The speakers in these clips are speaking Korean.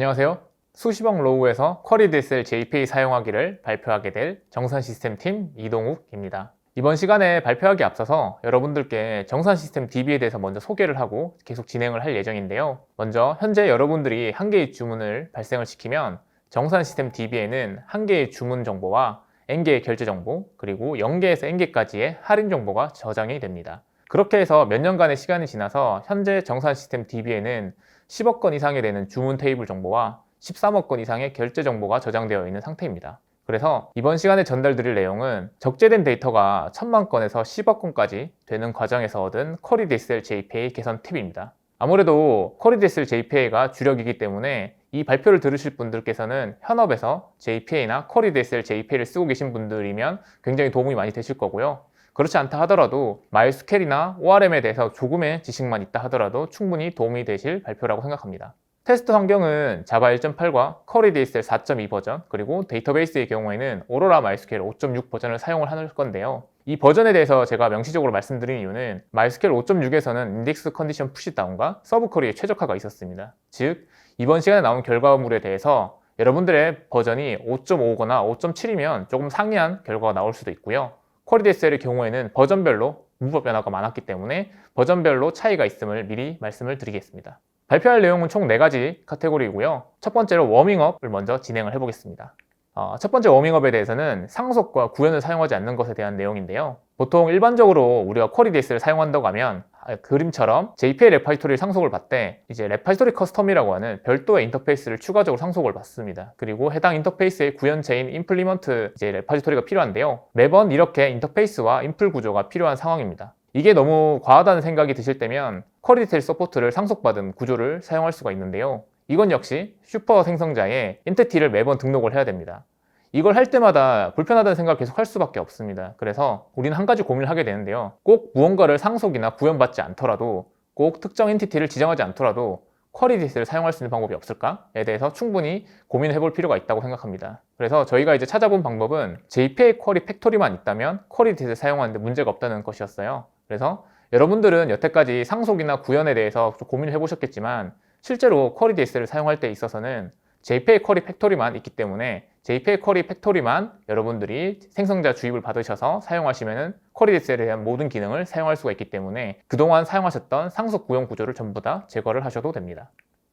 안녕하세요. 수시방 로우에서 쿼리 DSL JPA 사용하기를 발표하게 될 정산 시스템 팀 이동욱입니다. 이번 시간에 발표하기 앞서서 여러분들께 정산 시스템 DB에 대해서 먼저 소개를 하고 계속 진행을 할 예정인데요. 먼저 현재 여러분들이 한 개의 주문을 발생을 시키면 정산 시스템 DB에는 한 개의 주문 정보와 N개의 결제 정보, 그리고 0개에서 N개까지의 할인 정보가 저장이 됩니다. 그렇게 해서 몇 년간의 시간이 지나서 현재 정산 시스템 DB에는 10억 건 이상이 되는 주문 테이블 정보와 13억 건 이상의 결제 정보가 저장되어 있는 상태입니다. 그래서 이번 시간에 전달드릴 내용은 적재된 데이터가 1000만 건에서 10억 건까지 되는 과정에서 얻은 쿼리 DSL JPA 개선 팁입니다. 아무래도 쿼리 DSL JPA가 주력이기 때문에 이 발표를 들으실 분들께서는 현업에서 JPA나 쿼리 DSL JPA를 쓰고 계신 분들이면 굉장히 도움이 많이 되실 거고요. 그렇지 않다 하더라도 MySQL이나 ORM에 대해서 조금의 지식만 있다 하더라도 충분히 도움이 되실 발표라고 생각합니다. 테스트 환경은 자바 1.8과 쿼리 DSL 4.2 버전 그리고 데이터베이스의 경우에는 오로라 MySQL 5.6 버전을 사용을 할 건데요. 이 버전에 대해서 제가 명시적으로 말씀드린 이유는 MySQL 5.6에서는 인덱스 컨디션 푸시다운과 서브 쿼리의 최적화가 있었습니다. 즉 이번 시간에 나온 결과물에 대해서 여러분들의 버전이 5.5거나 5.7이면 조금 상이한 결과가 나올 수도 있고요. 쿼리 DSL의 경우에는 버전별로 문법 변화가 많았기 때문에 버전별로 차이가 있음을 미리 말씀을 드리겠습니다. 발표할 내용은 총 4가지 카테고리이고요. 첫 번째로 워밍업을 먼저 진행을 해보겠습니다. 어, 첫 번째 워밍업에 대해서는 상속과 구현을 사용하지 않는 것에 대한 내용인데요. 보통 일반적으로 우리가 쿼리 DS를 사용한다고 하면 아, 그림처럼 JPA 레파지토리 상속을 받되 이제 레파지토리 커스텀이라고 하는 별도의 인터페이스를 추가적으로 상속을 받습니다. 그리고 해당 인터페이스의 구현체인 임플리먼트 이제 레파지토리가 필요한데요. 매번 이렇게 인터페이스와 인플 구조가 필요한 상황입니다. 이게 너무 과하다는 생각이 드실 때면 쿼리 디테일 서포트를 상속받은 구조를 사용할 수가 있는데요. 이건 역시 슈퍼 생성자에 엔티티를 매번 등록을 해야 됩니다. 이걸 할 때마다 불편하다는 생각을 계속 할 수밖에 없습니다. 그래서 우리는 한 가지 고민을 하게 되는데요. 꼭 무언가를 상속이나 구현받지 않더라도 꼭 특정 엔티티를 지정하지 않더라도 쿼리 디스를 사용할 수 있는 방법이 없을까에 대해서 충분히 고민해 볼 필요가 있다고 생각합니다. 그래서 저희가 이제 찾아본 방법은 JPA 쿼리 팩토리만 있다면 쿼리 디스를 사용하는데 문제가 없다는 것이었어요. 그래서 여러분들은 여태까지 상속이나 구현에 대해서 좀 고민을 해보셨겠지만 실제로 쿼리 DS를 사용할 때 있어서는 JPA 쿼리 팩토리만 있기 때문에 JPA 쿼리 팩토리만 여러분들이 생성자 주입을 받으셔서 사용하시면 쿼리 DS에 대한 모든 기능을 사용할 수가 있기 때문에 그동안 사용하셨던 상속 구현 구조를 전부 다 제거를 하셔도 됩니다.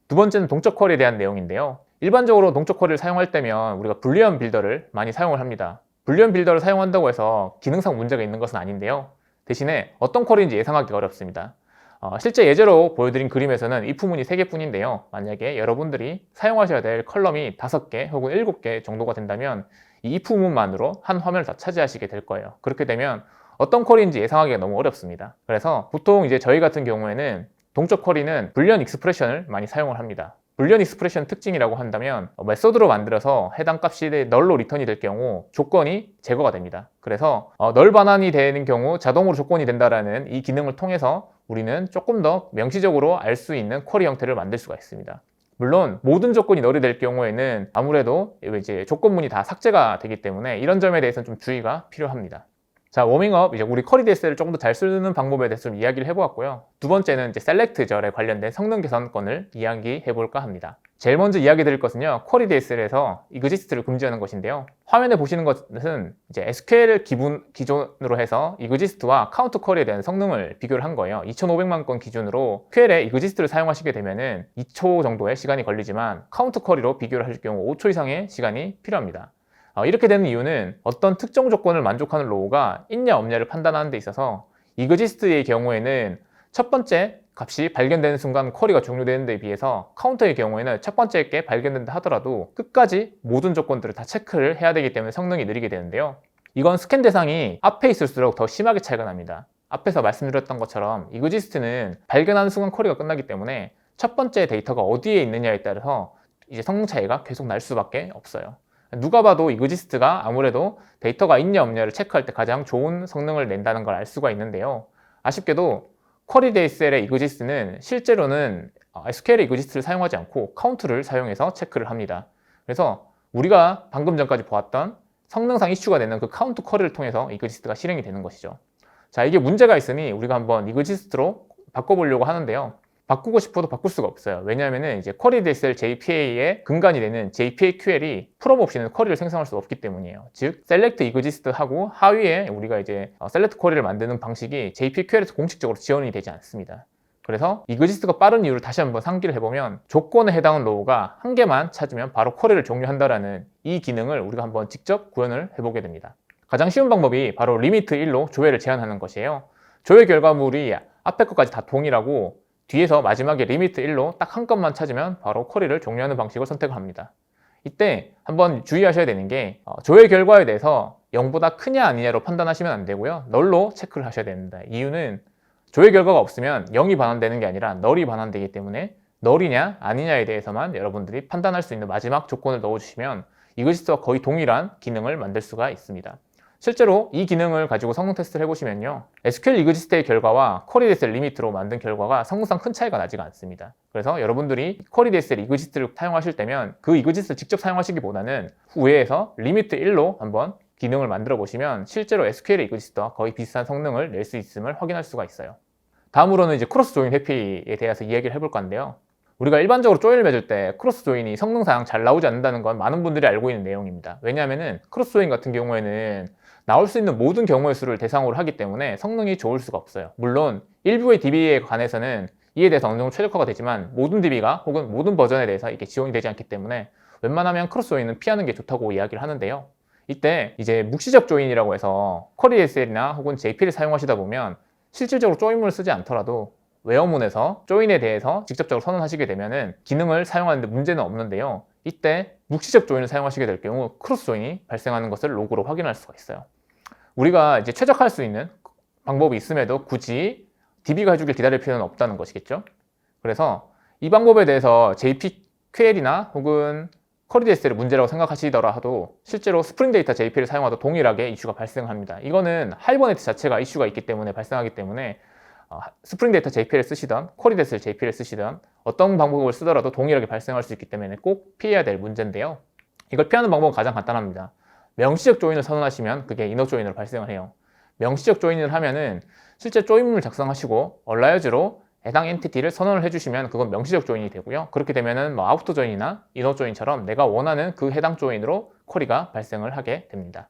두 번째는 동적 쿼리에 대한 내용인데요. 일반적으로 동적 쿼리를 사용할 때면 우리가 불리언 빌더를 많이 사용을 합니다. 불리언 빌더를 사용한다고 해서 기능상 문제가 있는 것은 아닌데요. 대신에 어떤 쿼리인지 예상하기가 어렵습니다. 어, 실제 예제로 보여드린 그림에서는 이 부문이 3개뿐인데요. 만약에 여러분들이 사용하셔야 될 컬럼이 5개 혹은 7개 정도가 된다면 이 부문만으로 한 화면을 다 차지하시게 될 거예요. 그렇게 되면 어떤 쿼리인지 예상하기가 너무 어렵습니다. 그래서 보통 이제 저희 같은 경우에는 동적 쿼리는 불리언 익스프레션을 많이 사용을 합니다. 불리언 익스프레션 특징이라고 한다면 메소드로 만들어서 해당 값이 널로 리턴이 될 경우 조건이 제거가 됩니다. 그래서 어, 널 반환이 되는 경우 자동으로 조건이 된다라는 이 기능을 통해서 우리는 조금 더 명시적으로 알 수 있는 쿼리 형태를 만들 수가 있습니다. 물론 모든 조건이 널이 될 경우에는 아무래도 이제 조건문이 다 삭제가 되기 때문에 이런 점에 대해서는 좀 주의가 필요합니다. 자, 워밍업, 이제 우리 쿼리 DS를 조금 더 잘 쓰는 방법에 대해서 좀 이야기를 해보았고요. 두 번째는 이제 셀렉트절에 관련된 성능 개선권을 이야기해 볼까 합니다. 제일 먼저 이야기 드릴 것은요, 쿼리 DSL에서 이그지스트를 금지하는 것인데요. 화면에 보시는 것은 이제 SQL을 기본, 기존으로 해서 이그지스트와 카운트 쿼리에 대한 성능을 비교를 한 거예요. 2,500만 건 기준으로 QL에 이그지스트를 사용하시게 되면은 2초 정도의 시간이 걸리지만 카운트 쿼리로 비교를 하실 경우 5초 이상의 시간이 필요합니다. 어, 이렇게 되는 이유는 어떤 특정 조건을 만족하는 로우가 있냐 없냐를 판단하는 데 있어서 이그지스트의 경우에는 첫 번째 값이 발견되는 순간 쿼리가 종료되는 데 비해서 카운터의 경우에는 첫 번째 게 발견된다 하더라도 끝까지 모든 조건들을 다 체크를 해야 되기 때문에 성능이 느리게 되는데요. 이건 스캔 대상이 앞에 있을수록 더 심하게 차이가 납니다. 앞에서 말씀드렸던 것처럼 이그지스트는 발견하는 순간 쿼리가 끝나기 때문에 첫 번째 데이터가 어디에 있느냐에 따라서 이제 성능 차이가 계속 날 수밖에 없어요. 누가 봐도 이그지스트가 아무래도 데이터가 있냐 없냐를 체크할 때 가장 좋은 성능을 낸다는 걸 알 수가 있는데요. 아쉽게도 쿼리 DSL의 이그지스트는 실제로는 SQL의 이그지스트를 사용하지 않고 카운트를 사용해서 체크를 합니다. 그래서 우리가 방금 전까지 보았던 성능상 이슈가 되는 그 카운트 쿼리를 통해서 이그지스트가 실행이 되는 것이죠. 자, 이게 문제가 있으니 우리가 한번 이그지스트로 바꿔보려고 하는데요. 바꾸고 싶어도 바꿀 수가 없어요. 왜냐하면 이제 쿼리 DSL JPA의 근간이 되는 JPA-QL이 풀업 없이는 쿼리를 생성할 수 없기 때문이에요. 즉, select exist 하고 하위에 우리가 이제 어, select 쿼리를 만드는 방식이 JPA-QL에서 공식적으로 지원이 되지 않습니다. 그래서 exist가 빠른 이유를 다시 한번 상기를 해보면 조건에 해당하는 로우가 한 개만 찾으면 바로 쿼리를 종료한다라는 이 기능을 우리가 한번 직접 구현을 해보게 됩니다. 가장 쉬운 방법이 바로 리미트 1로 조회를 제한하는 것이에요. 조회 결과물이 앞에 것까지 다 동일하고 뒤에서 마지막에 리미트 1로 딱 한 건만 찾으면 바로 쿼리를 종료하는 방식을 선택합니다. 이때 한번 주의하셔야 되는 게 어, 조회 결과에 대해서 0보다 크냐 아니냐로 판단하시면 안 되고요. 널로 체크를 하셔야 됩니다. 이유는 조회 결과가 없으면 0이 반환되는 게 아니라 널이 반환되기 때문에 널이냐 아니냐에 대해서만 여러분들이 판단할 수 있는 마지막 조건을 넣어주시면 이그시스와 거의 동일한 기능을 만들 수가 있습니다. 실제로 이 기능을 가지고 성능 테스트를 해보시면요. SQL 이그지스트의 결과와 쿼리 DSL 리미트로 만든 결과가 성능상 큰 차이가 나지가 않습니다. 그래서 여러분들이 쿼리 DSL 이그지스트를 사용하실 때면 그 이그지스트를 직접 사용하시기보다는 후회에서 리미트 1로 한번 기능을 만들어 보시면 실제로 SQL 이그지스트와 거의 비슷한 성능을 낼 수 있음을 확인할 수가 있어요. 다음으로는 이제 크로스 조인 회피에 대해서 이야기를 해볼 건데요. 우리가 일반적으로 조인을 맺을 때 크로스 조인이 성능상 잘 나오지 않는다는 건 많은 분들이 알고 있는 내용입니다. 왜냐하면 크로스 조인 같은 경우에는 나올 수 있는 모든 경우의 수를 대상으로 하기 때문에 성능이 좋을 수가 없어요. 물론 일부의 DB에 관해서는 이에 대해서 어느 정도 최적화가 되지만 모든 DB가 혹은 모든 버전에 대해서 이게 지원이 되지 않기 때문에 웬만하면 크로스 조인은 피하는 게 좋다고 이야기를 하는데요. 이때 이제 묵시적 조인이라고 해서 쿼리 SL이나 혹은 JP를 사용하시다 보면 실질적으로 조인문을 쓰지 않더라도 웨어문에서 조인에 대해서 직접적으로 선언하시게 되면은 기능을 사용하는데 문제는 없는데요. 이때 묵시적 조인을 사용하시게 될 경우 크로스 조인이 발생하는 것을 로그로 확인할 수가 있어요. 우리가 이제 최적화할 수 있는 방법이 있음에도 굳이 DB가 해주길 기다릴 필요는 없다는 것이겠죠. 그래서 이 방법에 대해서 JPQL이나 혹은 쿼리DSL의 문제라고 생각하시더라 하도 실제로 스프링 데이터 JP를 사용하도 동일하게 이슈가 발생합니다. 이거는 하이버네트 자체가 이슈가 있기 때문에 발생하기 때문에 어, 스프링 데이터 JP를 쓰시던 쿼리DSL JP를 쓰시던 어떤 방법을 쓰더라도 동일하게 발생할 수 있기 때문에 꼭 피해야 될 문제인데요. 이걸 피하는 방법은 가장 간단합니다. 명시적 조인을 선언하시면 그게 이너 조인으로 발생을 해요. 명시적 조인을 하면은 실제 조인문을 작성하시고 얼라이즈로 해당 엔티티를 선언을 해주시면 그건 명시적 조인이 되고요. 그렇게 되면은 뭐 아우터 조인이나 이너 조인처럼 내가 원하는 그 해당 조인으로 쿼리가 발생을 하게 됩니다.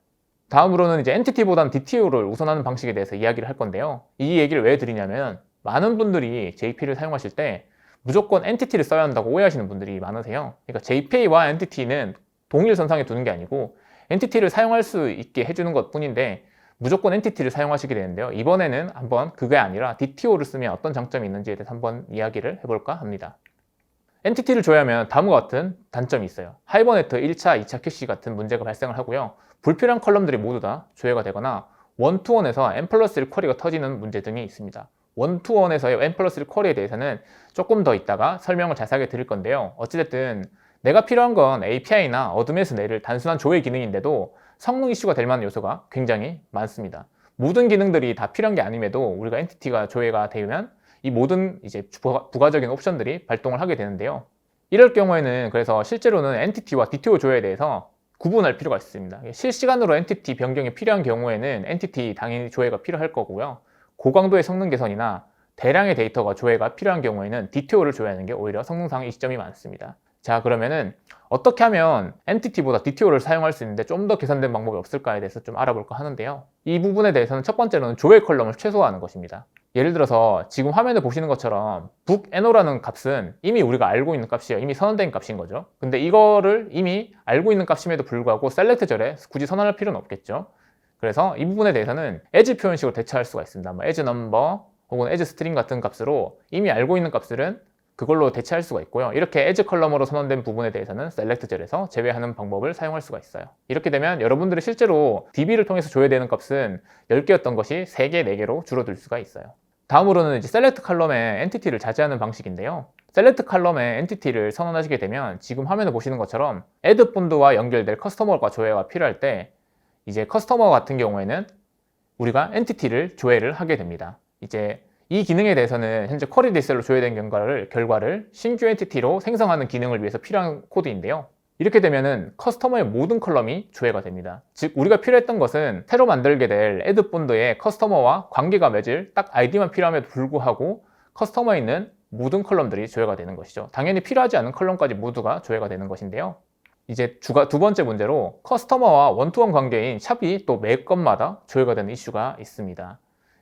다음으로는 이제 엔티티보다는 DTO를 우선하는 방식에 대해서 이야기를 할 건데요. 이 얘기를 왜 드리냐면 많은 분들이 JP를 사용하실 때 무조건 엔티티를 써야 한다고 오해하시는 분들이 많으세요. 그러니까 JPA와 엔티티는 동일 선상에 두는 게 아니고 엔티티를 사용할 수 있게 해주는 것 뿐인데 무조건 엔티티를 사용하시게 되는데요. 이번에는 한번 그게 아니라 DTO를 쓰면 어떤 장점이 있는지에 대해서 한번 이야기를 해볼까 합니다. 엔티티를 조회하면 다음과 같은 단점이 있어요. 하이버네트 1차, 2차 캐시 같은 문제가 발생을 하고요. 불필요한 컬럼들이 모두 다 조회가 되거나 원투원에서 n 플러스 1 쿼리가 터지는 문제 등이 있습니다. 원투원에서의 n 플러스 1 쿼리에 대해서는 조금 더 있다가 설명을 자세하게 드릴 건데요. 어찌됐든 내가 필요한 건 API나 어둠에서 내를 단순한 조회 기능인데도 성능 이슈가 될 만한 요소가 굉장히 많습니다. 모든 기능들이 다 필요한 게 아님에도 우리가 엔티티가 조회가 되면 이 모든 이제 부가적인 옵션들이 발동을 하게 되는데요. 이럴 경우에는 그래서 실제로는 엔티티와 DTO 조회에 대해서 구분할 필요가 있습니다. 실시간으로 엔티티 변경이 필요한 경우에는 엔티티 당연히 조회가 필요할 거고요. 고강도의 성능 개선이나 대량의 데이터가 조회가 필요한 경우에는 DTO를 조회하는 게 오히려 성능상 이점이 많습니다. 자 그러면은 어떻게 하면 엔티티보다 DTO를 사용할 수 있는데 좀 더 개선된 방법이 없을까에 대해서 좀 알아볼까 하는데요. 이 부분에 대해서는 첫 번째로는 조회 컬럼을 최소화하는 것입니다. 예를 들어서 지금 화면에 보시는 것처럼 bookNO라는 값은 이미 우리가 알고 있는 값이에요. 이미 선언된 값인 거죠. 근데 이거를 이미 알고 있는 값임에도 불구하고 셀렉트 절에 굳이 선언할 필요는 없겠죠. 그래서 이 부분에 대해서는 as 표현식으로 대체할 수가 있습니다. 뭐 as number 혹은 as string 같은 값으로 이미 알고 있는 값들은 그걸로 대체할 수가 있고요. 이렇게 에즈 컬럼으로 선언된 부분에 대해서는 셀렉트젤에서 제외하는 방법을 사용할 수가 있어요. 이렇게 되면 여러분들이 실제로 DB를 통해서 조회되는 값은 10개였던 것이 3개, 4개로 줄어들 수가 있어요. 다음으로는 이제 셀렉트 컬럼의 엔티티를 자제하는 방식인데요. 셀렉트 컬럼의 엔티티를 선언하시게 되면 지금 화면에 보시는 것처럼 애드 본드와 연결될 커스터머가 조회가 필요할 때 이제 커스터머 같은 경우에는 우리가 엔티티를 조회를 하게 됩니다. 이제 이 기능에 대해서는 현재 쿼리 디셀로 조회된 결과를, 결과를 신규 엔티티로 생성하는 기능을 위해서 필요한 코드인데요. 이렇게 되면은 커스터머의 모든 컬럼이 조회가 됩니다. 즉 우리가 필요했던 것은 새로 만들게 될 애드 본드의 커스터머와 관계가 맺을 딱 아이디만 필요함에도 불구하고 커스터머에 있는 모든 컬럼들이 조회가 되는 것이죠. 당연히 필요하지 않은 컬럼까지 모두가 조회가 되는 것인데요. 이제 주가, 두 번째 문제로 커스터머와 원투원 관계인 샵이 또 매 건마다 조회가 되는 이슈가 있습니다.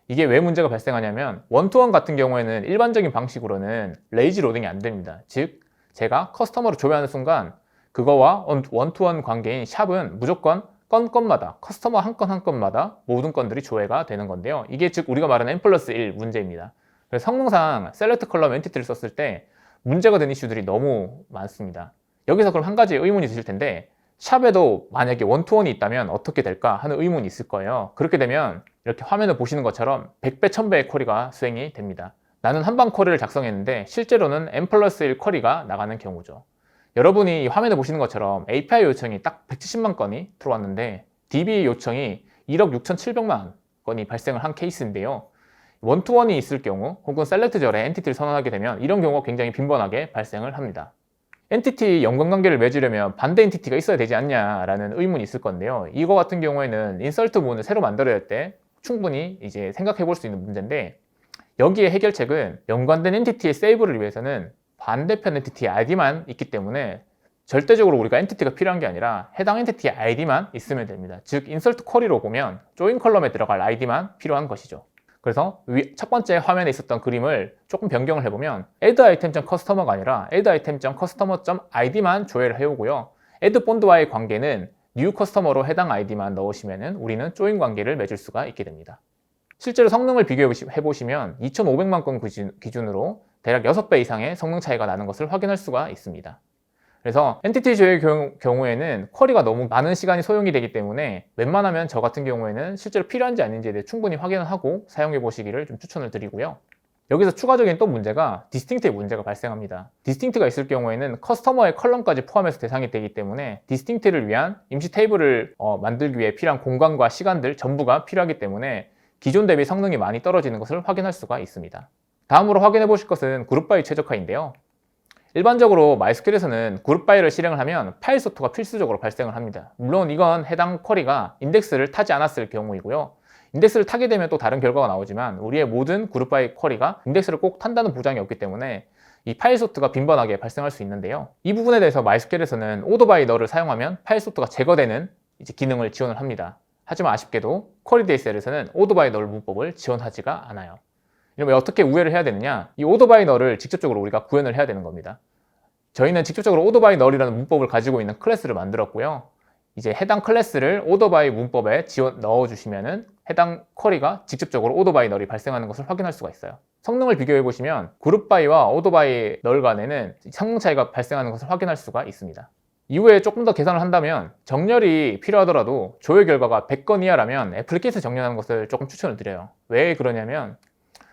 이게 왜 문제가 발생하냐면 원투원 같은 경우에는 일반적인 방식으로는 레이지 로딩이 안 됩니다. 즉 제가 커스터머로 조회하는 순간 그거와 원투원 관계인 샵은 무조건 건 건마다 커스터머 한 건 한 건마다 모든 건들이 조회가 되는 건데요. 이게 즉 우리가 말하는 n 플러스 1 문제입니다. 그래서 성능상 셀렉트 컬럼 엔티티를 썼을 때 문제가 되는 이슈들이 너무 많습니다. 여기서 그럼 한 가지 의문이 드실 텐데 샵에도 만약에 원투원이 있다면 어떻게 될까 하는 의문이 있을 거예요. 그렇게 되면 이렇게 화면을 보시는 것처럼 100배, 1000배의 쿼리가 수행이 됩니다. 나는 한 방 쿼리를 작성했는데 실제로는 n 플러스 1 쿼리가 나가는 경우죠. 여러분이 이 화면에 보시는 것처럼 API 요청이 딱 170만 건이 들어왔는데 DB 요청이 1억 6,700만 건이 발생을 한 케이스인데요. 원투원이 있을 경우 혹은 셀렉트절에 엔티티를 선언하게 되면 이런 경우가 굉장히 빈번하게 발생을 합니다. 엔티티 연관관계를 맺으려면 반대 엔티티가 있어야 되지 않냐라는 의문이 있을 건데요. 이거 같은 경우에는 인설트 문을 새로 만들어야 할 때 충분히 이제 생각해 볼 수 있는 문제인데 여기에 해결책은 연관된 엔티티의 세이브를 위해서는 반대편 엔티티의 ID만 있기 때문에 절대적으로 우리가 엔티티가 필요한 게 아니라 해당 엔티티의 ID만 있으면 됩니다. 즉 인설트 쿼리로 보면 조인 컬럼에 들어갈 ID만 필요한 것이죠. 그래서 첫 번째 화면에 있었던 그림을 조금 변경을 해보면 add item.customer가 아니라 add item.customer.id만 조회를 해오고요. add bond와의 관계는 new customer로 해당 id만 넣으시면 우리는 조인 관계를 맺을 수가 있게 됩니다. 실제로 성능을 비교해 보시면 2,500만 건 기준으로 대략 6배 이상의 성능 차이가 나는 것을 확인할 수가 있습니다. 그래서 엔티티 조회 경우에는 쿼리가 너무 많은 시간이 소용이 되기 때문에 웬만하면 저 같은 경우에는 실제로 필요한지 아닌지에 대해 충분히 확인을 하고 사용해 보시기를 좀 추천을 드리고요. 여기서 추가적인 또 문제가 디스팅트의 문제가 발생합니다. 디스팅트가 있을 경우에는 커스터머의 컬럼까지 포함해서 대상이 되기 때문에 디스팅트를 위한 임시 테이블을 어, 만들기 위해 필요한 공간과 시간들 전부가 필요하기 때문에 기존 대비 성능이 많이 떨어지는 것을 확인할 수가 있습니다. 다음으로 확인해 보실 것은 그룹 바이 최적화인데요. 일반적으로 MySQL에서는 그룹 바이를 실행을 하면 파일 소토가 필수적으로 발생을 합니다. 물론 이건 해당 쿼리가 인덱스를 타지 않았을 경우이고요. 인덱스를 타게 되면 또 다른 결과가 나오지만 우리의 모든 그룹 바이 쿼리가 인덱스를 꼭 탄다는 보장이 없기 때문에 이 파일 소트가 빈번하게 발생할 수 있는데요. 이 부분에 대해서 MySQL에서는 오더 바이 널을 사용하면 파일 소트가 제거되는 이제 기능을 지원을 합니다. 하지만 아쉽게도 쿼리 DSL에서는 오더 바이 널 문법을 지원하지가 않아요. 이러면 어떻게 우회를 해야 되느냐? 이 오더 바이 널을 직접적으로 우리가 구현을 해야 되는 겁니다. 저희는 직접적으로 오더 바이 널이라는 문법을 가지고 있는 클래스를 만들었고요. 이제 해당 클래스를 오더 바이 문법에 지원 넣어 주시면은 해당 쿼리가 직접적으로 오더바이 널이 발생하는 것을 확인할 수가 있어요. 성능을 비교해 보시면 그룹바이와 오더바이 널 간에는 성능 차이가 발생하는 것을 확인할 수가 있습니다. 이후에 조금 더 계산을 한다면 정렬이 필요하더라도 조회 결과가 100건 이하라면 애플리케이션 정렬하는 것을 조금 추천을 드려요. 왜 그러냐면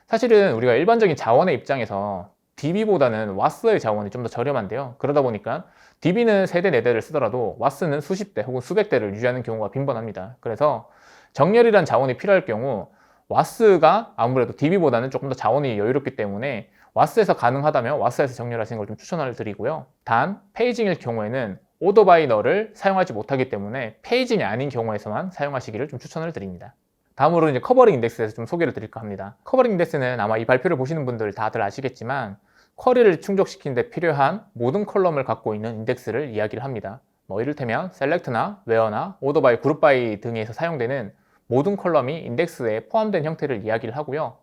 사실은 우리가 일반적인 자원의 입장에서 DB보다는 와스의 자원이 좀 더 저렴한데요. 그러다 보니까 DB는 세대 4대를 쓰더라도 와스는 수십 대 혹은 수백 대를 유지하는 경우가 빈번합니다. 그래서 정렬이란 자원이 필요할 경우 와스가 아무래도 DB보다는 조금 더 자원이 여유롭기 때문에 와스에서 가능하다면 와스에서 정렬하시는 걸 좀 추천을 드리고요. 단 페이징일 경우에는 오더바이너를 사용하지 못하기 때문에 페이징이 아닌 경우에서만 사용하시기를 좀 추천을 드립니다. 다음으로 이제 커버링 인덱스에서 좀 소개를 드릴까 합니다. 커버링 인덱스는 아마 이 발표를 보시는 분들 다들 아시겠지만 쿼리를 충족시키는 데 필요한 모든 컬럼을 갖고 있는 인덱스를 이야기를 합니다. 뭐 이를테면 셀렉트나 웨어나 오더바이, 그룹바이 등에서 사용되는 모든 컬럼이 인덱스에 포함된 형태를 이야기를 하고요.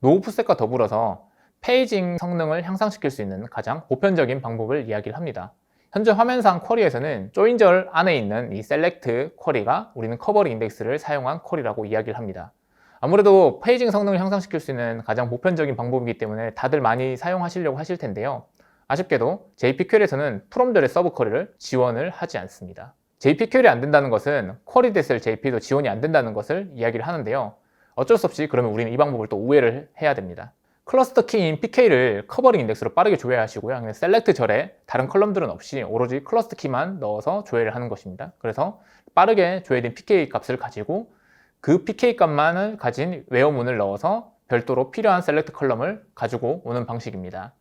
노 오프셋과 더불어서 페이징 성능을 향상시킬 수 있는 가장 보편적인 방법을 이야기를 합니다. 현재 화면상 쿼리에서는 조인절 안에 있는 이 셀렉트 쿼리가 우리는 커버리 인덱스를 사용한 쿼리라고 이야기를 합니다. 아무래도 페이징 성능을 향상시킬 수 있는 가장 보편적인 방법이기 때문에 다들 많이 사용하시려고 하실 텐데요. 아쉽게도 JPQL에서는 프롬들의 서브 쿼리를 지원을 하지 않습니다. JPQL이 안 된다는 것은 쿼리 됐을 JP도 지원이 안 된다는 것을 이야기를 하는데요. 어쩔 수 없이 그러면 우리는 이 방법을 또 우회를 해야 됩니다. 클러스터 키인 PK를 커버링 인덱스로 빠르게 조회하시고요. 그냥 셀렉트 절에 다른 컬럼들은 없이 오로지 클러스터 키만 넣어서 조회를 하는 것입니다. 그래서 빠르게 조회된 PK 값을 가지고 그 PK 값만을 가진 웨어문을 넣어서 별도로 필요한 셀렉트 컬럼을 가지고 오는 방식입니다.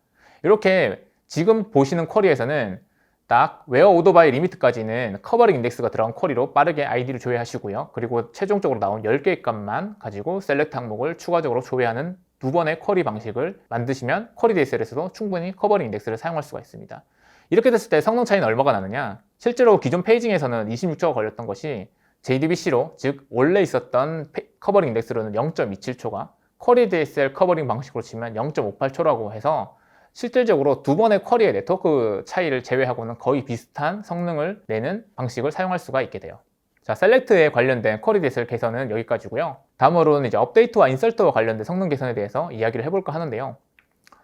이렇게 지금 보시는 쿼리에서는 딱 웨어 오더바이 리미트까지는 커버링 인덱스가 들어간 쿼리로 빠르게 아이디를 조회하시고요. 그리고 최종적으로 나온 10개의 값만 가지고 셀렉트 항목을 추가적으로 조회하는 두 번의 쿼리 방식을 만드시면 쿼리 DSL에서도 충분히 커버링 인덱스를 사용할 수가 있습니다. 이렇게 됐을 때 성능 차이는 얼마가 나느냐? 실제로 기존 페이징에서는 26초가 걸렸던 것이 JDBC로 즉 원래 있었던 페- 커버링 인덱스로는 0.27초가 쿼리 DSL 커버링 방식으로 치면 0.58초라고 해서 실질적으로 두 번의 쿼리의 네트워크 차이를 제외하고는 거의 비슷한 성능을 내는 방식을 사용할 수가 있게 돼요. 자, 셀렉트에 관련된 쿼리 DSL 개선은 여기까지고요. 다음으로는 이제 업데이트와 인설트와 관련된 성능 개선에 대해서 이야기를 해볼까 하는데요.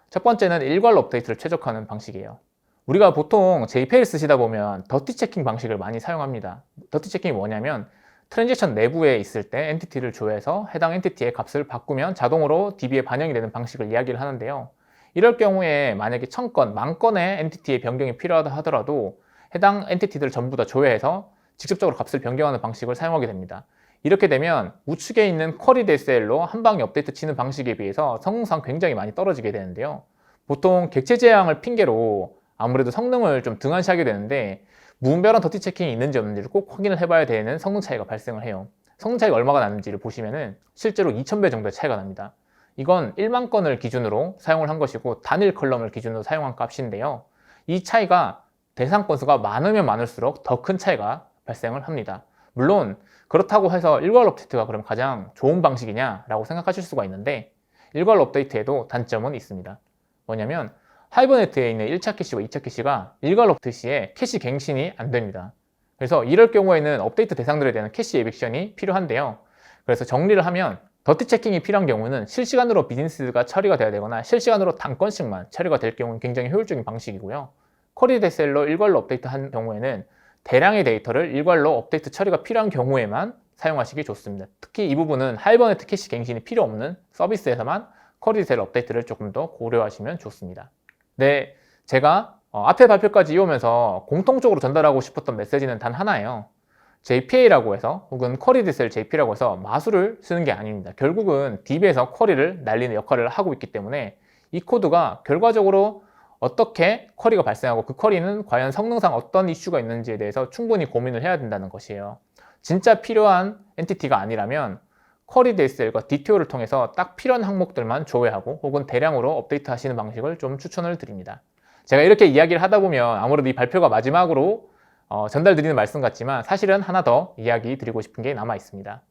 첫 번째는 일괄 업데이트를 최적화하는 방식이에요. 우리가 보통 JPL 쓰시다 보면 더티 체킹 방식을 많이 사용합니다. 더티 체킹이 뭐냐면 트랜지션 내부에 있을 때 엔티티를 조회해서 해당 엔티티의 값을 바꾸면 자동으로 DB에 반영이 되는 방식을 이야기를 하는데요. 이럴 경우에 만약에 천 건, 만 건의 엔티티의 변경이 필요하다 하더라도 해당 엔티티들을 전부 다 조회해서 직접적으로 값을 변경하는 방식을 사용하게 됩니다. 이렇게 되면 우측에 있는 쿼리 DSL로 한 방에 업데이트 치는 방식에 비해서 성능상 굉장히 많이 떨어지게 되는데요. 보통 객체 제한을 핑계로 아무래도 성능을 좀 등한시하게 되는데 무분별한 더티 체킹이 있는지 없는지를 꼭 확인을 해봐야 되는 성능 차이가 발생을 해요. 성능 차이가 얼마가 나는지를 보시면은 실제로 2000배 정도의 차이가 납니다. 이건 1만 건을 기준으로 사용을 한 것이고 단일 컬럼을 기준으로 사용한 값인데요. 이 차이가 대상 건수가 많으면 많을수록 더 큰 차이가 발생을 합니다. 물론 그렇다고 해서 일괄 업데이트가 그럼 가장 좋은 방식이냐라고 생각하실 수가 있는데 일괄 업데이트에도 단점은 있습니다. 뭐냐면 하이버네트에 있는 1차 캐시와 2차 캐시가 일괄 업데이트 시에 캐시 갱신이 안 됩니다. 그래서 이럴 경우에는 업데이트 대상들에 대한 캐시 에빅션이 필요한데요. 그래서 정리를 하면 더티 체킹이 필요한 경우는 실시간으로 비즈니스가 처리가 돼야 되거나 실시간으로 단건씩만 처리가 될 경우는 굉장히 효율적인 방식이고요. 쿼리 데셀로 일괄로 업데이트 한 경우에는 대량의 데이터를 일괄로 업데이트 처리가 필요한 경우에만 사용하시기 좋습니다. 특히 이 부분은 하이버네트 캐시 갱신이 필요 없는 서비스에서만 쿼리 데셀 업데이트를 조금 더 고려하시면 좋습니다. 네, 제가 어, 앞에 발표까지 이오면서 공통적으로 전달하고 싶었던 메시지는 단 하나예요. JPA라고 해서 혹은 쿼리 디셀 JP라고 해서 마술을 쓰는 게 아닙니다. 결국은 DB에서 쿼리를 날리는 역할을 하고 있기 때문에 이 코드가 결과적으로 어떻게 쿼리가 발생하고 그 쿼리는 과연 성능상 어떤 이슈가 있는지에 대해서 충분히 고민을 해야 된다는 것이에요. 진짜 필요한 엔티티가 아니라면 쿼리 DSL과 DTO를 통해서 딱 필요한 항목들만 조회하고 혹은 대량으로 업데이트 하시는 방식을 좀 추천을 드립니다. 제가 이렇게 이야기를 하다 보면 아무래도 이 발표가 마지막으로 어, 전달드리는 말씀 같지만 사실은 하나 더 이야기 드리고 싶은 게 남아 있습니다.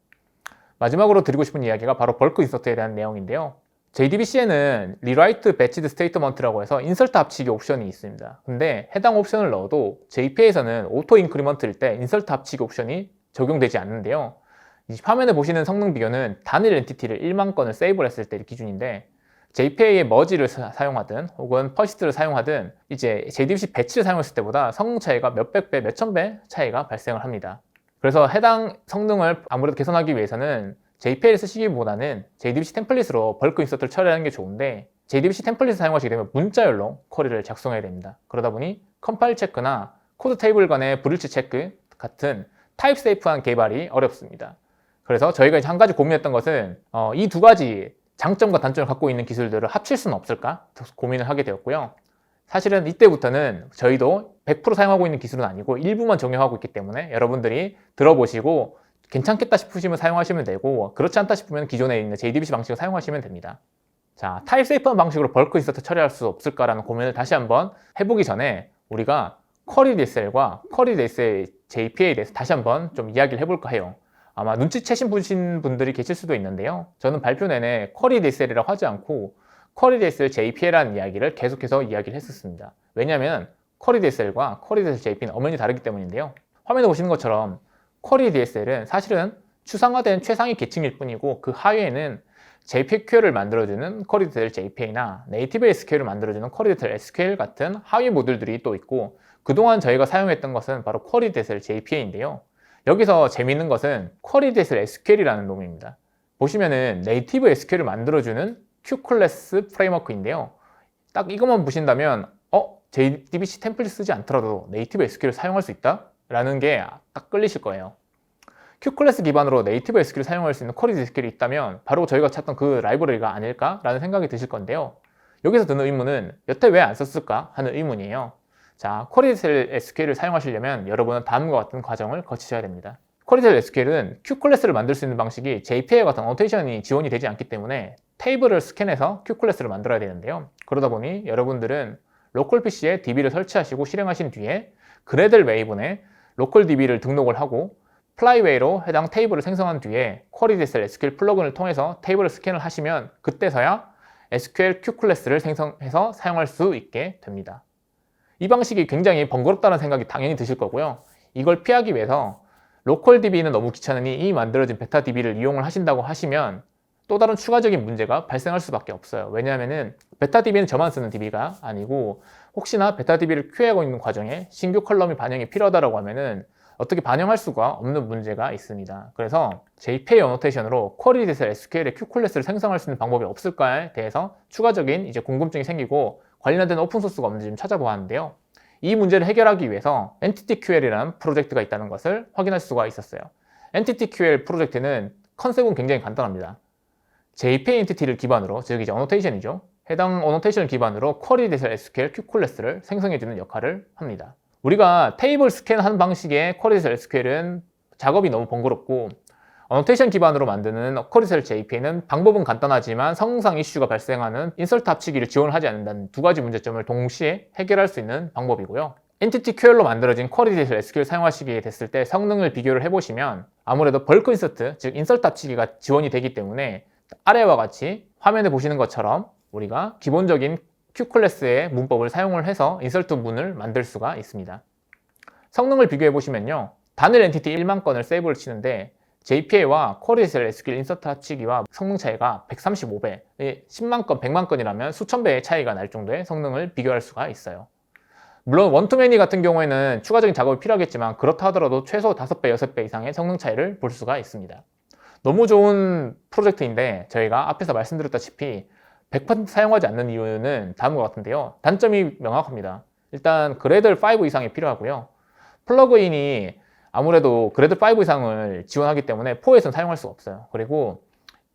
마지막으로 드리고 싶은 이야기가 바로 벌크 인서트에 대한 내용인데요. JDBC에는 Rewrite Batched Statement라고 해서 인설트 합치기 옵션이 있습니다. 근데 해당 옵션을 넣어도 JPA에서는 오토 인크리먼트일 때 인설트 합치기 옵션이 적용되지 않는데요. 이 화면에 보시는 성능 비교는 단일 엔티티를 1만 건을 세이브를 했을 때 기준인데 JPA의 머지를 사- 사용하든 혹은 퍼시스트를 사용하든 이제 JDBC 배치를 사용했을 때보다 성능 차이가 몇백 배, 몇천 배 차이가 발생을 합니다. 그래서 해당 성능을 아무래도 개선하기 위해서는 JPA를 쓰시기보다는 JDBC 템플릿으로 벌크 인서트를 처리하는 게 좋은데 JDBC 템플릿을 사용하시게 되면 문자열로 쿼리를 작성해야 됩니다. 그러다 보니 컴파일 체크나 코드 테이블 간의 브리치 체크 같은 타입 세이프한 개발이 어렵습니다. 그래서 저희가 이제 한 가지 고민했던 것은 어, 이 두 가지 장점과 단점을 갖고 있는 기술들을 합칠 수는 없을까 고민을 하게 되었고요. 사실은 이때부터는 저희도 100% 사용하고 있는 기술은 아니고 일부만 적용하고 있기 때문에 여러분들이 들어보시고 괜찮겠다 싶으시면 사용하시면 되고 그렇지 않다 싶으면 기존에 있는 JDBC 방식을 사용하시면 됩니다. 자, 타입 세이프한 방식으로 벌크 인서트 처리할 수 없을까라는 고민을 다시 한번 해보기 전에 우리가 쿼리 DSL과 쿼리 DSL JPA에 대해서 다시 한번 좀 이야기를 해볼까 해요. 아마 눈치채신 보신 분들이 계실 수도 있는데요. 저는 발표 내내 쿼리 DSL이라고 하지 않고 쿼리 DSL JPA라는 이야기를 계속해서 이야기를 했었습니다. 왜냐하면 쿼리 DSL과 쿼리 DSL JP는 엄연히 다르기 때문인데요. 화면에 보시는 것처럼 쿼리 DSL은 사실은 추상화된 최상위 계층일 뿐이고 그 하위에는 JPQL을 만들어주는 쿼리 DSL JPA나 네이티브 SQL을 만들어주는 쿼리 DSL SQL 같은 하위 모듈들이 또 있고 그동안 저희가 사용했던 것은 바로 쿼리 DSL JPA인데요. 여기서 재밌는 것은 쿼리 DSL SQL이라는 놈입니다. 보시면은 네이티브 SQL을 만들어주는 Q클래스 프레임워크인데요. 딱 이것만 보신다면 어? JDBC 템플릿 쓰지 않더라도 네이티브 SQL을 사용할 수 있다? 라는 게 딱 끌리실 거예요. Q클래스 기반으로 네이티브 SQL을 사용할 수 있는 쿼리 SQL이 있다면 바로 저희가 찾던 그 라이브러리가 아닐까라는 생각이 드실 건데요. 여기서 드는 의문은 여태 왜 안 썼을까 하는 의문이에요. 자, 쿼리셀 SQL을 사용하시려면 여러분은 다음과 같은 과정을 거치셔야 됩니다. 쿼리셀 SQL은 Q클래스를 만들 수 있는 방식이 JPA 같은 어테이션이 지원이 되지 않기 때문에 테이블을 스캔해서 큐 클래스를 만들어야 되는데요. 그러다 보니 여러분들은 로컬 PC에 DB를 설치하시고 실행하신 뒤에 그래들 웨이본에 로컬 DB를 등록을 하고 플라이웨이로 해당 테이블을 생성한 뒤에 쿼리DSL SQL 플러그인을 통해서 테이블을 스캔을 하시면 그때서야 SQL Q 클래스를 생성해서 사용할 수 있게 됩니다. 이 방식이 굉장히 번거롭다는 생각이 당연히 드실 거고요. 이걸 피하기 위해서 로컬 DB는 너무 귀찮으니 이 만들어진 베타 DB를 이용을 하신다고 하시면 또 다른 추가적인 문제가 발생할 수밖에 없어요. 왜냐하면은 베타 DB는 저만 쓰는 DB가 아니고 혹시나 베타 DB를 큐하고 있는 과정에 신규 컬럼이 반영이 필요하다고 하면은 어떻게 반영할 수가 없는 문제가 있습니다. 그래서 JPA 어노테이션으로 쿼리 데이터 SQL의 Q 클래스를 생성할 수 있는 방법이 없을까에 대해서 추가적인 이제 궁금증이 생기고 관련된 오픈소스가 없는지 좀 찾아보았는데요. 이 문제를 해결하기 위해서 NTTQL이라는 프로젝트가 있다는 것을 확인할 수가 있었어요. NTTQL 프로젝트는 컨셉은 굉장히 간단합니다. JPA 엔티티를 기반으로, 즉 이제 어노테이션이죠. 해당 어노테이션을 기반으로 쿼리 데이터 SQL Q 클래스를 생성해주는 역할을 합니다. 우리가 테이블 스캔하는 방식의 쿼리셀 SQL은 작업이 너무 번거롭고 어노테이션 기반으로 만드는 쿼리셀 JP는 방법은 간단하지만 성능상 이슈가 발생하는 인설트 합치기를 지원하지 않는다는 두 가지 문제점을 동시에 해결할 수 있는 방법이고요. 엔티티 QL로 만들어진 쿼리셀 SQL 사용하시게 됐을 때 성능을 비교를 해보시면 아무래도 벌크 인서트, 즉 인설트 합치기가 지원이 되기 때문에 아래와 같이 화면에 보시는 것처럼 우리가 기본적인 Q 클래스의 문법을 사용을 해서 인설트 문을 만들 수가 있습니다. 성능을 비교해 보시면요. 단일 엔티티 1만 건을 세이브를 치는데 JPA와 쿼리셀 SQL 인서트 합치기와 성능 차이가 135배, 10만 건, 100만 건이라면 수천 배의 차이가 날 정도의 성능을 비교할 수가 있어요. 물론 원투매니 같은 경우에는 추가적인 작업이 필요하겠지만 그렇다 하더라도 최소 5배, 6배 이상의 성능 차이를 볼 수가 있습니다. 너무 좋은 프로젝트인데 저희가 앞에서 말씀드렸다시피 100% 사용하지 않는 이유는 다음과 같은데요. 단점이 명확합니다. 일단 그래들 5 이상이 필요하고요. 플러그인이 아무래도 그래드 5 이상을 지원하기 때문에 4에서는 사용할 수가 없어요. 그리고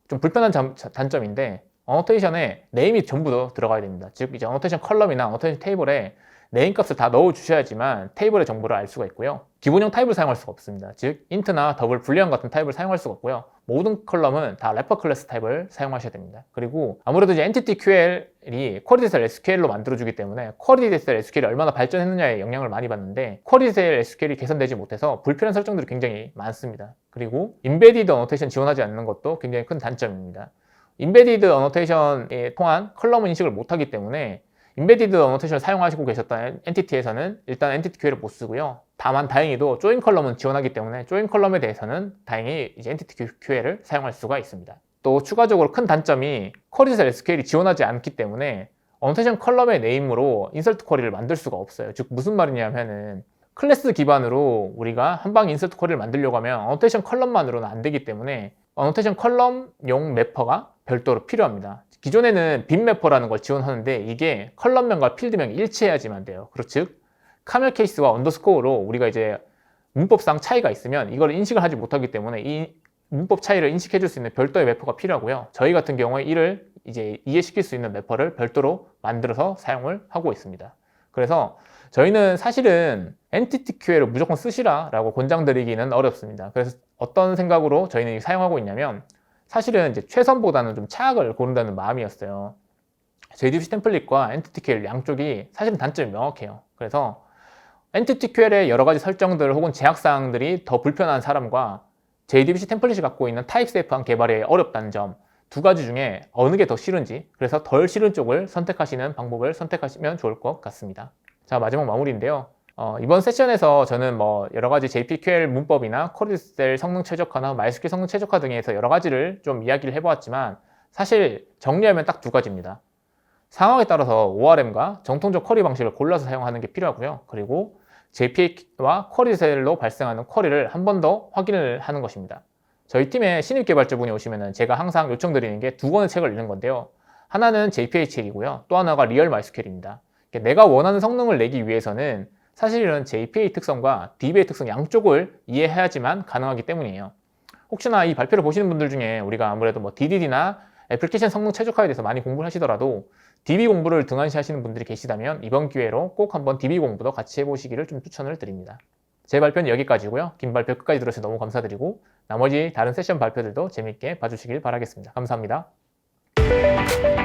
좀 불편한 점, 단점인데 어노테이션에 네임이 전부 다 들어가야 됩니다. 즉 이제 어노테이션 컬럼이나 어노테이션 테이블에 네임 값을 다 넣어 주셔야지만 테이블의 정보를 알 수가 있고요. 기본형 타입을 사용할 수가 없습니다. 즉 인트나 더블 불리언 같은 타입을 사용할 수가 없고요. 모든 컬럼은 다 래퍼 클래스 타입을 사용하셔야 됩니다. 그리고 아무래도 이제 엔티티 QL이 쿼리디셀 SQL로 만들어주기 때문에 쿼리디셀 SQL이 얼마나 발전했느냐에 영향을 많이 받는데 쿼리디셀 SQL이 개선되지 못해서 불필요한 설정들이 굉장히 많습니다. 그리고 인베디드 어노테이션 지원하지 않는 것도 굉장히 큰 단점입니다. 인베디드 어노테이션에 통한 컬럼 인식을 못하기 때문에 인베디드 어노테이션을 사용하시고 계셨던 엔티티에서는 일단 엔티티 QL을 못 쓰고요. 다만 다행히도 조인 컬럼은 지원하기 때문에 조인 컬럼에 대해서는 다행히 이제 엔티티 QL을 사용할 수가 있습니다. 또 추가적으로 큰 단점이 쿼리셀 SQL이 지원하지 않기 때문에 어노테이션 컬럼의 네임으로 인설트 쿼리를 만들 수가 없어요. 즉 무슨 말이냐면은 클래스 기반으로 우리가 한방 인설트 쿼리를 만들려고 하면 어노테이션 컬럼만으로는 안 되기 때문에 어노테이션 컬럼용 매퍼가 별도로 필요합니다. 기존에는 빈 매퍼라는 걸 지원하는데 이게 컬럼명과 필드명이 일치해야지만 돼요. 그렇죠? 카멜 케이스와 언더스코어로 우리가 이제 문법상 차이가 있으면 이걸 인식을 하지 못하기 때문에 이 문법 차이를 인식해 줄 수 있는 별도의 매퍼가 필요하고요. 저희 같은 경우에 이를 이제 이해시킬 수 있는 매퍼를 별도로 만들어서 사용을 하고 있습니다. 그래서 저희는 사실은 엔티티 QL을 무조건 쓰시라 라고 권장드리기는 어렵습니다. 그래서 어떤 생각으로 저희는 사용하고 있냐면 사실은 이제 최선보다는 좀 차악을 고른다는 마음이었어요. JDBC 템플릿과 NTTQL 양쪽이 사실은 단점이 명확해요. 그래서 NTTQL의 여러 가지 설정들 혹은 제약사항들이 더 불편한 사람과 JDBC 템플릿이 갖고 있는 타입세이프한 개발이 어렵다는 점 두 가지 중에 어느 게 더 싫은지 그래서 덜 싫은 쪽을 선택하시는 방법을 선택하시면 좋을 것 같습니다. 자 마지막 마무리인데요. 어, 이번 세션에서 저는 뭐 여러 가지 JPQL 문법이나 코리셀 성능 최적화나 MySQL 성능 최적화 등에서 여러 가지를 좀 이야기를 해보았지만 사실 정리하면 딱 두 가지입니다. 상황에 따라서 ORM과 정통적 쿼리 방식을 골라서 사용하는 게 필요하고요. 그리고 JPA와 쿼리셀로 발생하는 쿼리를 한 번 더 확인을 하는 것입니다. 저희 팀의 신입 개발자분이 오시면 제가 항상 요청드리는 게 두 권의 책을 읽는 건데요. 하나는 JPA 책이고요. 또 하나가 리얼 마이스QL입니다. 내가 원하는 성능을 내기 위해서는 사실은 JPA 특성과 DBA 특성 양쪽을 이해해야지만 가능하기 때문이에요. 혹시나 이 발표를 보시는 분들 중에 우리가 아무래도 뭐 DDD나 애플리케이션 성능 최적화에 대해서 많이 공부를 하시더라도 DB 공부를 등한시 하시는 분들이 계시다면 이번 기회로 꼭 한번 DB 공부도 같이 해보시기를 좀 추천을 드립니다. 제 발표는 여기까지고요. 긴 발표 끝까지 들어주셔서 너무 감사드리고 나머지 다른 세션 발표들도 재밌게 봐주시길 바라겠습니다. 감사합니다. 네.